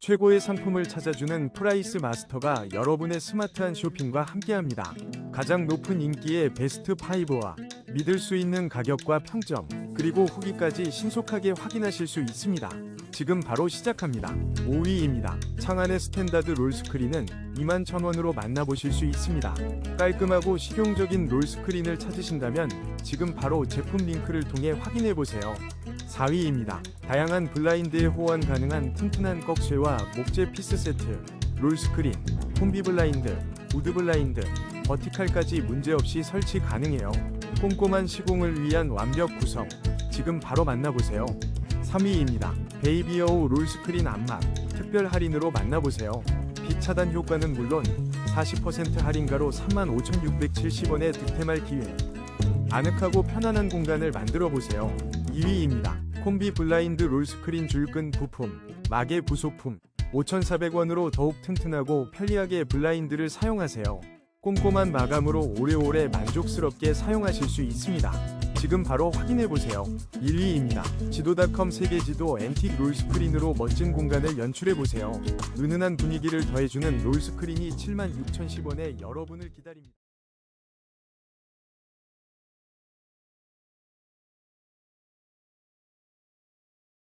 최고의 상품을 찾아주는 프라이스 마스터가 여러분의 스마트한 쇼핑과 함께합니다. 가장 높은 인기의 베스트 5와 믿을 수 있는 가격과 평점, 그리고 후기까지 신속하게 확인하실 수 있습니다. 지금 바로 시작합니다. 5위입니다. 창안의 스탠다드 롤스크린은 21,000원으로 만나보실 수 있습니다. 깔끔하고 실용적인 롤스크린을 찾으신다면 지금 바로 제품 링크를 통해 확인해보세요. 4위입니다. 다양한 블라인드에 호환 가능한 튼튼한 꺽쇠와 목재 피스 세트, 롤스크린, 콤비 블라인드, 우드 블라인드, 버티칼까지 문제없이 설치 가능해요. 꼼꼼한 시공을 위한 완벽 구성. 지금 바로 만나보세요. 3위입니다. 베이비어우 롤스크린 안막 특별 할인으로 만나보세요. 빛 차단 효과는 물론 40% 할인가로 35,670원의 득템할 기회. 아늑하고 편안한 공간을 만들어 보세요. 2위입니다. 콤비 블라인드 롤스크린 줄끈 부품, 막의 부속품. 5,400원으로 더욱 튼튼하고 편리하게 블라인드를 사용하세요. 꼼꼼한 마감으로 오래오래 만족스럽게 사용하실 수 있습니다. 지금 바로 확인해보세요. 1위입니다. 지도닷컴 세계지도 앤틱 롤스크린으로 멋진 공간을 연출해보세요. 은은한 분위기를 더해주는 롤스크린이 76,010원에 여러분을 기다립니다.